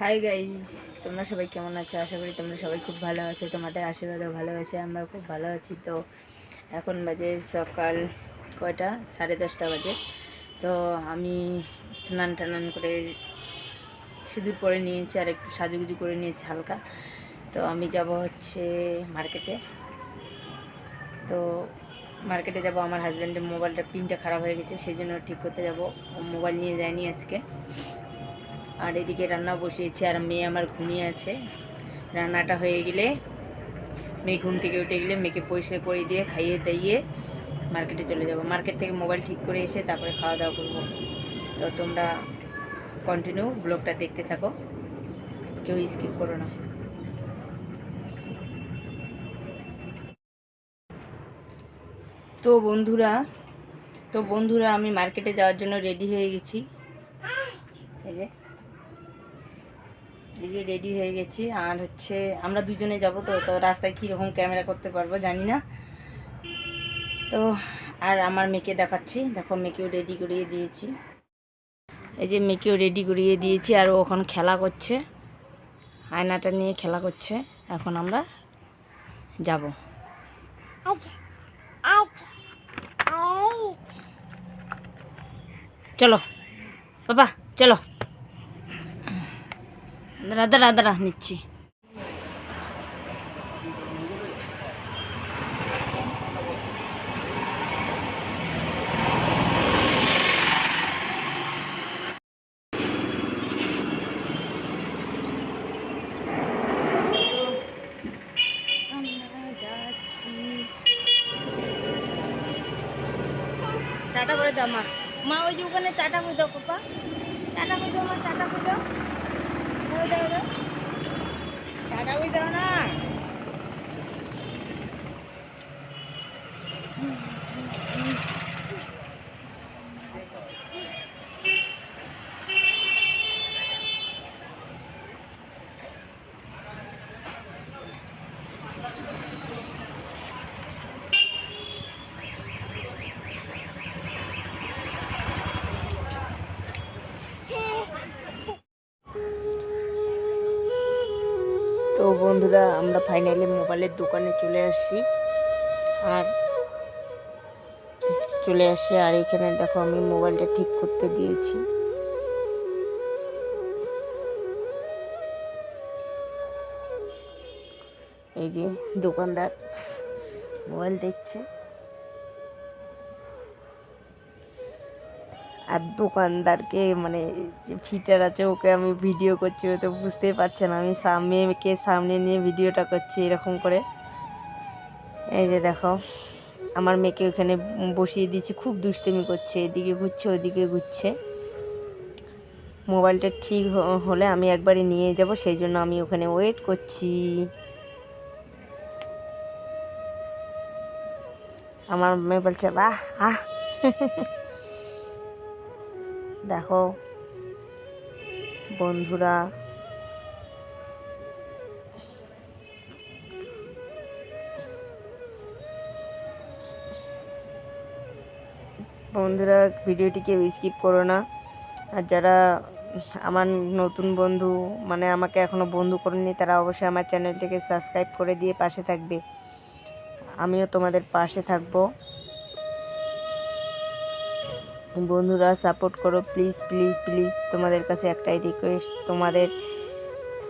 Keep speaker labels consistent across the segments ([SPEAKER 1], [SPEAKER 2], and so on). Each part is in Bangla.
[SPEAKER 1] হাই গাইস তোমরা সবাই কেমন আছো? আশা করি তোমরা সবাই খুব ভালো আছো। তোমাদের আশীর্বাদও ভালো আছে আমরা খুব ভালো আছি। তো এখন বাজে সকাল কয়টা? সাড়ে দশটা বাজে। তো আমি স্নান টানান করে সিঁদুর পরে নিয়েছি আর একটু সাজুগুজু করে নিয়েছি হালকা। তো আমি যাব হচ্ছে মার্কেটে। তো মার্কেটে যাব, আমার হাজব্যান্ডের মোবাইলটা পিনটা খারাপ হয়ে গেছে, সেই জন্য ঠিক করতে যাব। মোবাইল নিয়ে যায়নি আজকে। আর এদিকে রান্না বসিয়েছি আর মেয়ে আমার ঘুমিয়ে আছে। রান্নাটা হয়ে গেলে মেয়ে ঘুম থেকে উঠে গেলে মেয়েকে পরিষ্কার করে দিয়ে খাইয়ে দাইয়ে মার্কেটে চলে যাব। মার্কেট থেকে মোবাইল ঠিক করে এসে তারপরে খাওয়া দাওয়া করব। তো তোমরা কন্টিনিউ ব্লগটা দেখতে থাকো। কেউ স্কিপ করো না। তো বন্ধুরা তো বন্ধুরা আমি মার্কেটে যাওয়ার জন্য রেডি হয়ে গেছি। এই যে। এই যে রেডি হয়ে গেছি। আর হচ্ছে আমরা দুজনে যাব তো তো রাস্তায় কীরকম ক্যামেরা করতে পারব জানি না। তো আর আমার মেয়েকে দেখাচ্ছি। দেখো মেয়েকেও রেডি করিয়ে দিয়েছি। এই যে মেয়েকেও রেডি করিয়ে দিয়েছি আর ও এখন খেলা করছে। আয়নাটা নিয়ে খেলা করছে। এখন আমরা যাব। চলো বাবা চলো। দাঁড়া দাঁড়া দাঁড়া নিচ্ছি টাটা করে দাও মা মা ওই যে ওখানে টাটা করে দাও পাপা টাটা করে মা টাটা করে দাও দাও টাটা করে দাও না তো বন্ধুরা, আমরা ফাইনালি মোবাইলের দোকানে চলে আসি। আর চলে আসে, আর এখানে দেখো আমি মোবাইলটা ঠিক করতে দিয়েছি। এই যে দোকানদার মোবাইল দেখছে। আর দোকানদারকে মানে যে ফিটার আছে, ওকে আমি ভিডিও করছি, ও তো বুঝতেই পারছে না। আমি মেয়েকে সামনে নিয়ে ভিডিওটা করছি এরকম করে। এই যে দেখো, আমার মেয়েকে ওখানে বসিয়ে দিয়েছি, খুব দুষ্টুমি করছে, এদিকে ঘুরছে, ওদিকে ঘুরছে। মোবাইলটা ঠিক হলে আমি একবারে নিয়ে যাব, সেই জন্য আমি ওখানে ওয়েট করছি। আমার মেয়ে বলছে বাহ, আহ। দেখো, বন্ধুরা। বন্ধুরা ভিডিওটিকে স্কিপ করো না। আর যারা আমার নতুন বন্ধু মানে আমাকে এখনও বন্ধু করেনি তারা অবশ্যই আমার চ্যানেলটিকে সাবস্ক্রাইব করে দিয়ে পাশে থাকবে। আমিও তোমাদের পাশে থাকব। বন্ধুরা সাপোর্ট করো প্লিজ প্লিজ প্লিজ তোমাদের কাছে একটাই রিকোয়েস্ট তোমাদের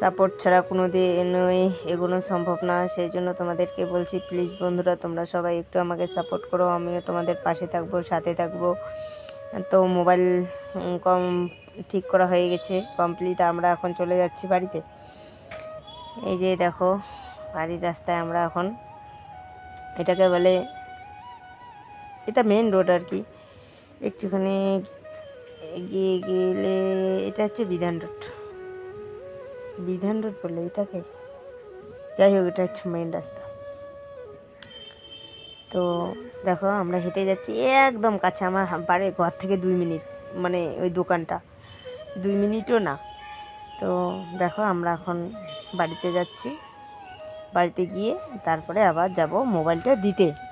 [SPEAKER 1] সাপোর্ট ছাড়া কোনো দিনই এগোনো সম্ভব না। সেই জন্য তোমাদেরকে বলছি প্লিজ বন্ধুরা, তোমরা সবাই একটু আমাকে সাপোর্ট করো, আমিও তোমাদের পাশে থাকব, সাথে থাকব। তো মোবাইল কম ঠিক করা হয়ে গেছে কমপ্লিট আমরা এখন চলে যাচ্ছি বাড়িতে। এই যে দেখো, বাড়ির রাস্তায় আমরা এখন, এটাকে বলে, এটা মেন রোড আর কি। একটুখানি এগিয়ে গেলে এটা হচ্ছে বিধান রোড। বিধান রোড বলে এটাকে? যাই হোক, এটা হচ্ছে মেন রাস্তা। তো দেখো, আমরা হেঁটে যাচ্ছি একদম কাছে। আমার বাড়ির ঘর থেকে দুই মিনিট মানে ওই দোকানটা। দুই মিনিটও না। তো দেখো, আমরা এখন বাড়িতে যাচ্ছি। বাড়িতে গিয়ে তারপরে আবার যাব মোবাইলটা দিতে।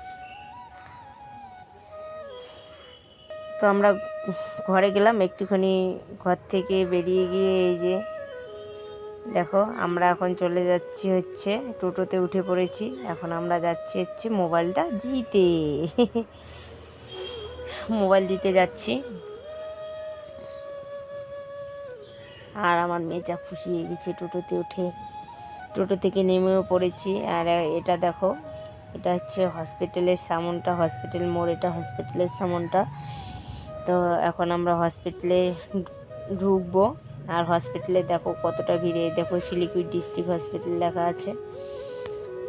[SPEAKER 1] তো আমরা ঘরে গেলাম, একটুখানি ঘর থেকে বেরিয়ে গিয়ে এই যে
[SPEAKER 2] দেখো, আমরা এখন চলে যাচ্ছি হচ্ছে, টোটোতে উঠে পড়েছি। এখন আমরা যাচ্ছি হচ্ছে মোবাইলটা দিতে। মোবাইল দিতে যাচ্ছি। আর আমার মেজা খুশি হয়ে গেছে টোটোতে উঠে। টোটো থেকে নেমেও পড়েছি। আর এটা দেখো, এটা হচ্ছে হসপিটালের সামনটা, হসপিটাল মোড়, এটা হসপিটালের সামনটা। তো এখন আমরা হসপিটালে ঢুকবো। আর হসপিটালে দেখো কতটা ভিড়ে দেখো শিলিগুড়ি ডিস্ট্রিক্ট হসপিটাল লেখা আছে।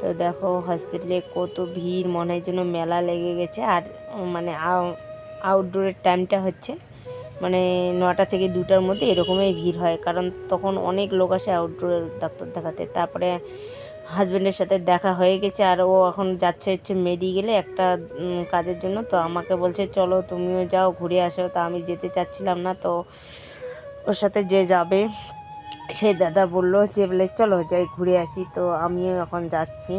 [SPEAKER 2] তো দেখো হসপিটালে কত ভিড়, মনে হয় যেন মেলা লেগে গেছে। আর মানে আউটডোরের টাইমটা হচ্ছে মানে নটা থেকে দুটার মধ্যে এরকমই ভিড় হয়। কারণ তখন অনেক লোক আসে আউটডোরের ডাক্তার দেখাতে। তারপরে হাজব্যান্ডের সাথে দেখা হয়ে গেছে আর ও এখন যাচ্ছে হচ্ছে মেডিকেলে একটা কাজের জন্য। তো আমাকে বলছে, চলো তুমিও যাও, ঘুরে আসো। তা আমি যেতে চাচ্ছিলাম না, তো ওর সাথে যে যাবে সেই দাদা বলল যে, বলে চলো যাই, ঘুরে আসি। তো আমিও এখন যাচ্ছি।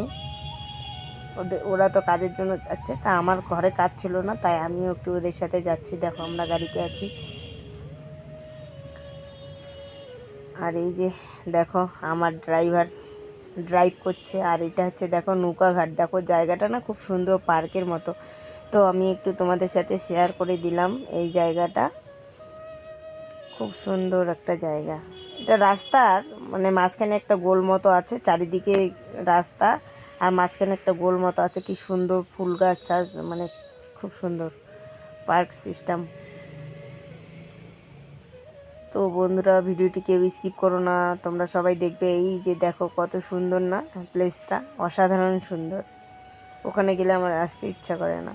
[SPEAKER 2] ওদের ওরা তো কাজের জন্য যাচ্ছে, তা আমার ঘরে কাজ ছিল না, তাই আমিও একটু ওদের সাথে যাচ্ছি। দেখো আমরা গাড়িতে আছি। আর এই যে, দেখো আমার ড্রাইভার। ড্রাইভ করছে। আর এটা হচ্ছে দেখো নৌকাঘাট দেখো জায়গাটা না খুব সুন্দর পার্কের মতো। তো আমি একটু তোমাদের সাথে শেয়ার করে দিলাম এই জায়গাটা। খুব সুন্দর একটা জায়গা। এটা রাস্তার মানে মাঝখানে একটা গোল মতো আছে, চারিদিকে রাস্তা। আর মাঝখানে একটা গোল মতো আছে, কি সুন্দর ফুল গাছ টাছ মানে খুব সুন্দর পার্ক সিস্টেম তো বন্ধুরা ভিডিওটি কেউ স্কিপ করো না। তোমরা সবাই দেখবে এই যে দেখো কত সুন্দর না প্লেসটা অসাধারণ সুন্দর। ওখানে গেলে আমার আসতে ইচ্ছা করে না।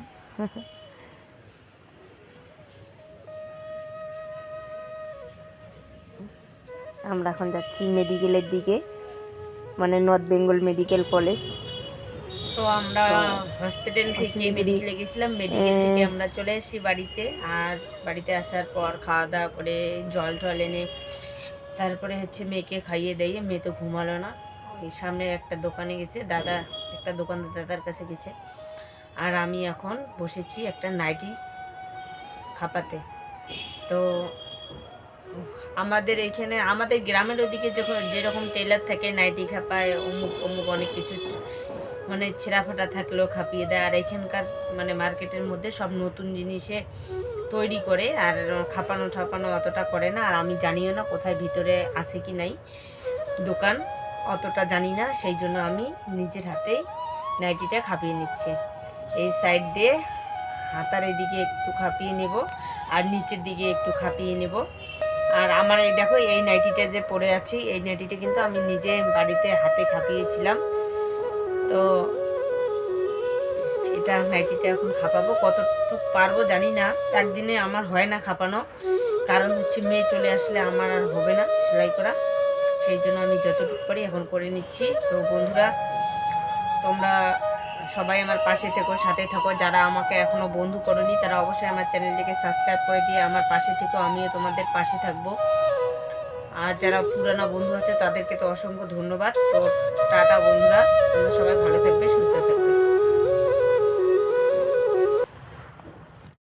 [SPEAKER 2] আমরা এখন যাচ্ছি মেডিকেলের দিকে মানে নর্থ বেঙ্গল মেডিকেল কলেজ
[SPEAKER 1] তো আমরা হসপিটাল থেকে মেডিকেলে গেছিলাম মেডিকেল থেকে আমরা চলে এসেছি বাড়িতে। আর বাড়িতে আসার পর খাওয়া দাওয়া করে জল টল এনে তারপরে হচ্ছে মেয়েকে খাইয়ে দিয়ে মেয়ে তো ঘুমালো না। ওই সামনে একটা দোকানে গেছে দাদা একটা দোকানদার দাদার কাছে গেছে। আর আমি এখন বসেছি একটা নাইটি খাপাতে। তো আমাদের এখানে আমাদের গ্রামের ওদিকে যখন যেরকম টেলার থাকে নাইটি খাপায় অমুক অমুক অনেক কিছু মানে ছেঁড়াফাটা থাকলেও খাপিয়ে দেয়। আর এখানকার মানে মার্কেটের মধ্যে সব নতুন জিনিসে তৈরি করে আর খাপানো ঠাপানো অতটা করে না। আর আমি জানিও না কোথায় ভিতরে আছে কি নাই। দোকান অতটা জানি না, সেই জন্য আমি নিজের হাতেই নাইটিটা খাপিয়ে নিচ্ছি। এই সাইড দিয়ে হাতার এদিকে একটু খাপিয়ে নেব আর নিচের দিকে একটু খাপিয়ে নেব। আর আমার এই দেখো, এই নাইটিটা যে পরে আছি, এই নাইটিটা কিন্তু আমি নিজে বাড়িতে হাতে খাপিয়েছিলাম। তো এটা নাইটিটা এখন খাপাবো। কতটুকু পারব জানি না। একদিনে আমার হয় না খাপানো। কারণ হচ্ছে মেয়ে চলে আসলে আমার আর হবে না সেলাই করা। সেই জন্য আমি যতটুকু পারি এখন করে নিচ্ছি। তো বন্ধুরা, তোমরা সবাই আমার পাশে থেকো, সাথে থাকো। যারা আমাকে এখনও বন্ধু করনি, তারা অবশ্যই আমার চ্যানেলটিকে সাবস্ক্রাইব করে দিয়ে আমার পাশে থেকো। আমিও তোমাদের পাশে থাকব। আর যারা পুরানো বন্ধু আছে, তাদেরকে তো অসংখ্য ধন্যবাদ। তো টাটা বন্ধুরা, তোমরা সবাই ভালো থাকবে, সুস্থ থাকবে।